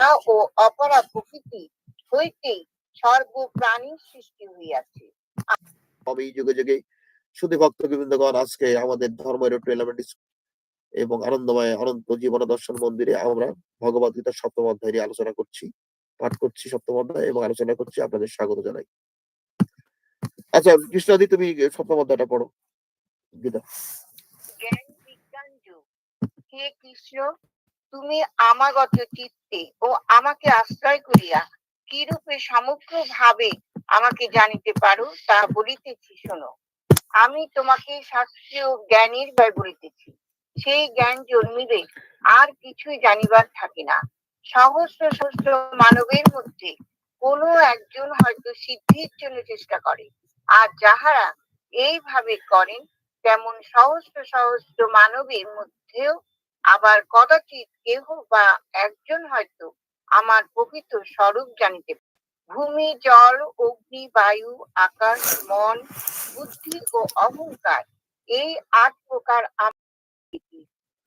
পরা ও অপরা প্রকৃতি হইতেই সর্ব প্রাণীর সৃষ্টি হইয়াছে। তবে এই যুগে যুগে শুধু ভক্ত গোবিন্দগণ আজকে আমাদের ধর্মের এলিমেন্ট এবং আনন্দময় অনন্ত জীবন দর্শন মন্দিরে আমরা ভগবত গীতার সপ্তম অধ্যায় নিয়ে আলোচনা করছি পাঠ করছি সপ্তম অধ্যায় এবং আলোচনা করছি আপনাদের স্বাগত জানাই। আচ্ছা কৃষ্ণাদি তুমি সপ্তম অধ্যায়টা পড়ো। গীতা। জ্ঞান বিজ্ঞান যুগ। হে কৃষ্ণ তুমি আমাগত চিত্তে ও আমাকে আশ্রয় করিয়া কিরূপে সমগ্র ভাবে আমাকে জানিতে পারো তা বলিতেছি, শোনো। আমি তোমাকে শাস্ত্রীয় জ্ঞানের ব্যয় বলিতেছি। সেই জ্ঞান জন্মিবে আর কিছুই জানিবার থাকে না। সহস্র সহস্র মানবের মধ্যে কোনো একজন হয়তো সিদ্ধির জন্য চেষ্টা করে, আর যাহারা এইভাবে করেন, তেমন সহস্র সহস্র মানবের মধ্যেও আবার কদাচিৎ কেহ বা একজন হয়তো আমার প্রকৃত স্বরূপ জানিতে ভূমি, জল, অগ্নি, বায়ু, আকাশ, মন, বুদ্ধি ও অহংকার, এই আট প্রকার।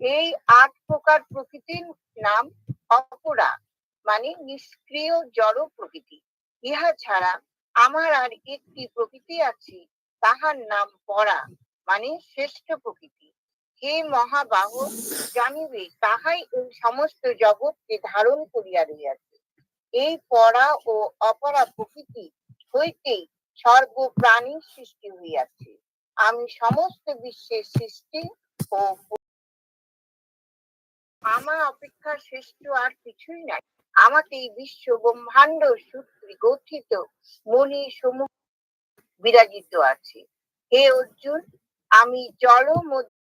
এই আট প্রকার প্রকৃতির নাম অপরা মানে নিষ্ক্রিয় জড় প্রকৃতি ইহা ছাড়া আমার আর একটি প্রকৃতি আছে, তাহার নাম পরা মানে শ্রেষ্ঠ প্রকৃতি হে মহাবাহ, জানিবে, তাহাই এই সমস্ত জগৎকে ধারণ করিয়া রইয়াছে। এই পরা ও অপরা প্রকৃতি হইতেই সর্ব প্রাণীর সৃষ্টি হইয়াছে। আমি সমস্ত বিশ্বের সৃষ্টি ও আমার অপেক্ষা শ্রেষ্ঠ আর কিছুই নাই। আমাকে এই বিশ্ব ব্রহ্মাণ্ড সূত্রে গঠিত মনি সমূহ বিরাজিত আছে। হে অর্জুন, আমি জল মধ্যে